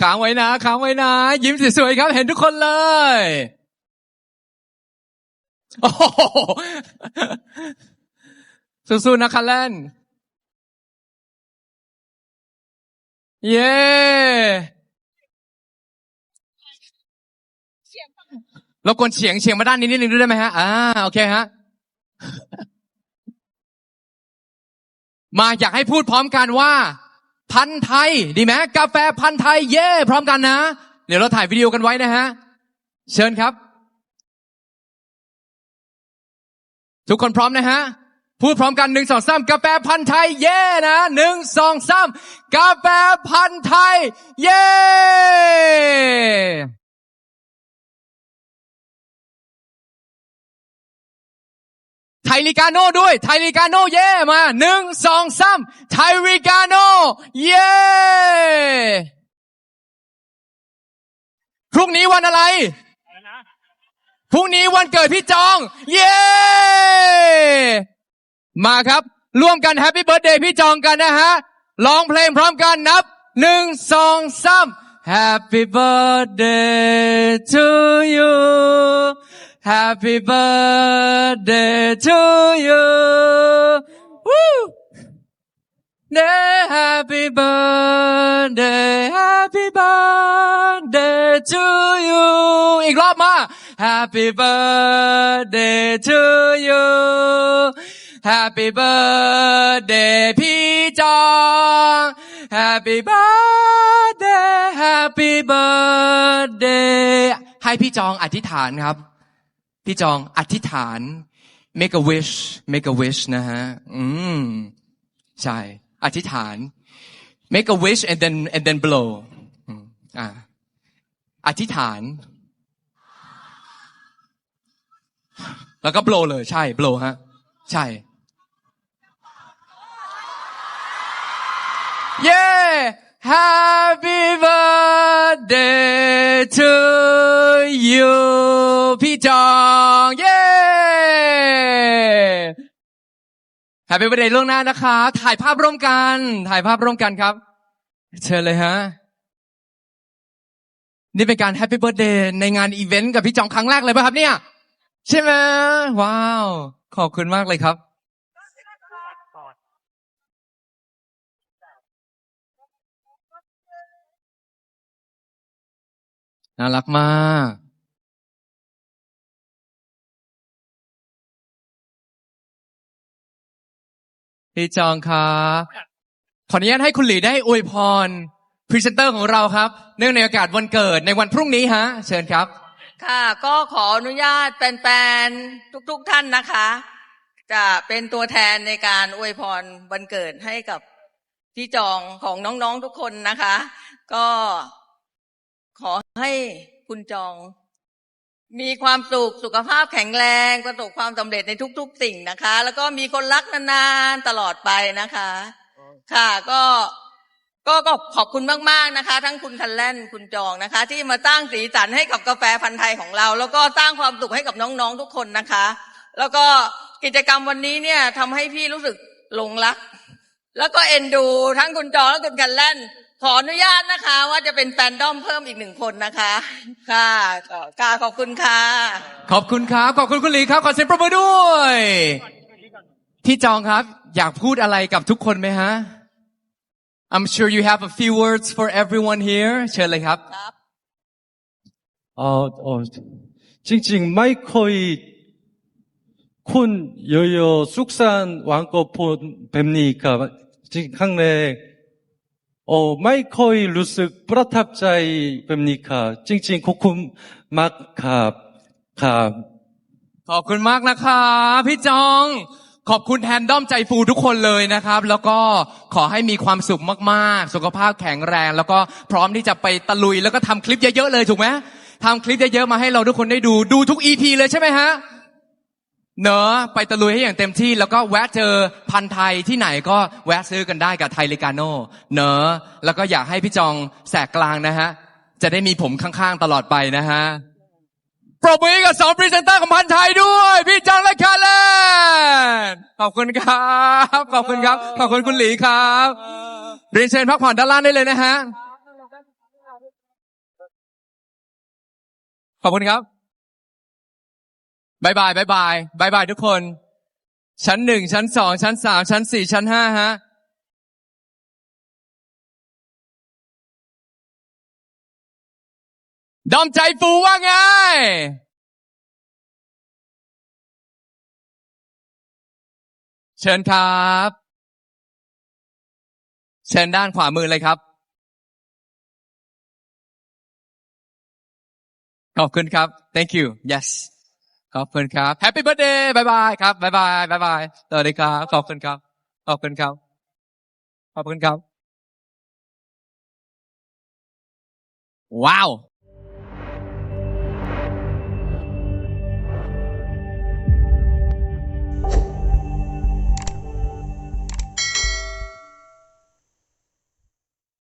ค้างไว้นะค้างไว้นะ ยิ้มสวยๆครับ เห็นทุกคนเลยโอ้โหสู้ๆนะคันแลนเย้รบกวนเฉียงเฉียงมาด้านนี้นิดนึงได้ไหมฮะ อ่า โอเคฮะ มาอยากให้พูดพร้อมกันว่า พันธ์ไทย ดีไหมกาแฟพันธ์ไทย เย่พร้อมกันนะ เดี๋ยวเราถ่ายวิดีโอกันไว้นะฮะ เชิญครับ ทุกคนพร้อมนะฮะ พูดพร้อมกันหนึ่งสองสามกาแฟพันธ์ไทย เย่นะหนึ่งสองสามกาแฟพันธ์ไทย เย่ ไทริกาโน่ด้วย ไทริกาโน่เย่มาหนึ่งสองสามไทริกาโน่เย่พรุ่งนี้วันอะไรพรุ่งนี้วันเกิดพี่จอง เย้มาครับ ร่วมกันแฮปปี้เบิร์ดเดย์พี่จองกันนะฮะร้องเพลงพร้อมกันนับหนึ่งสองสาม Happy birthday to you Happy birthday to you Woo Day Happy birthday Happy birthday to you อีกรอบมา Happy birthday to you Happy birthday พี่จอง Happy birthday Happy birthday ให้พี่จองอธิษฐานครับ พี่จองอธิษฐาน make a wish make a wish นะฮะอืมใช่ อธิษฐาน make a wish and then and then blow อ่าอธิษฐาน แล้วก็ blow เลยใช่ blow ฮะ ใช่ เย้ Happy birthday to you พี่จองเย้ Happy birthday ล่วงหน้านะคะ ถ่ายภาพร่วมกัน ถ่ายภาพร่วมกันครับ เชิญเลยฮะ นี่เป็นการ Happy birthday ในงานอีเวนต์กับพี่จองครั้งแรกเลยป่ะครับเนี่ย ใช่ไหมว้าว ขอบคุณมากเลยครับ น่ารักมากพี่จองครับขออนุญาตให้คุณหลีได้อวยพรพรีเซนเตอร์ของเราครับ เนื่องในโอกาสวันเกิดในวันพรุ่งนี้ฮะ เชิญครับ ค่ะ ก็ขออนุญาตแฟนๆทุกๆท่านนะคะ จะเป็นตัวแทนในการอวยพรวันเกิดให้กับพี่จองของน้องๆทุกคนนะคะ ก็ ขอให้คุณจอง มีความสุขสุขภาพแข็งแรงประสบความสำเร็จในทุก ๆ สิ่งนะคะ แล้วก็มีคนรักนานๆตลอดไปนะคะ ค่ะก็ก็ก็ขอบคุณมาก ๆ นะคะ ทั้งคุณคันแล่นคุณจองนะคะ ที่มาสร้างสีสันให้กับกาแฟพันธุ์ไทยของเรา แล้วก็สร้างความสุขให้กับน้องๆทุกคนนะคะ แล้วก็กิจกรรมวันนี้เนี่ยทำให้พี่รู้สึกหลงรัก แล้วก็เอ็นดูทั้งคุณจองและคุณคันแล่น ขออนุญาตนะคะ ว่าจะเป็นแฟนด้อมเพิ่มอีกหนึ่งคนนะคะ ค่ะกาขอบคุณค่ะ ขอบคุณครับ ขอบคุณคุณหลีครับ ขอเสียงปรบมือด้วย ที่จองครับ อยากพูดอะไรกับทุกคนไหมฮะ I'm sure you have a few words for everyone here เชิญเลยครับครับเออเออจริงๆ ไม่เคยคุณเยโย่สุขสันต์วังก็พูดแบบนี้ครับจริงข้างใน โอ้ไม่ค่อยรู้สึกประทับใจแบบนี้ค่ะ จริงๆขอบคุณมากครับครับขอบคุณมากนะคะพี่จอง ขอบคุณแทนด้อมใจฟูทุกคนเลยนะครับ แล้วก็ขอให้มีความสุขมากๆ สุขภาพแข็งแรง แล้วก็พร้อมที่จะไปตะลุย แล้วก็ทำคลิปเยอะๆเลยถูกไหมทำคลิปเยอะๆมาให้เราทุกคนได้ดูดูทุกอีพีเลยใช่ไหมฮะ เนอะไปตะลุยให้อย่างเต็มที่ แล้วก็แวะเจอพันไทยที่ไหนก็แวะซื้อกันได้กับไทยลิกาโน่เนอะแล้วก็อยากให้พี่จองแสกกลางนะฮะ จะได้มีผมข้างๆตลอดไปนะฮะปรบมือกับสองพรีเซนเตอร์ของพันไทยด้วย พี่จังและคาร์เลนขอบคุณครับขอบคุณครับขอบคุณคุณหลีครับเรียนเชิญพักผ่อนด้านล่างได้เลยนะฮะขอบคุณครับ บายบายบายบายบายบายทุกคน ชั้นหนึ่งชั้นสองชั้นสามชั้นสี่ชั้นห้าฮะดอมใจฟูว่าไง เชิญครับ เชิญด้านขวามือเลยครับ ขอบคุณครับ thank you yes ขอบคุณครับแฮปปี้เบิร์ดเดย์บายบายครับบายบายบายบายสวัสดีครับขอบคุณครับ ขอบคุณครับ ขอบคุณครับ ว้าว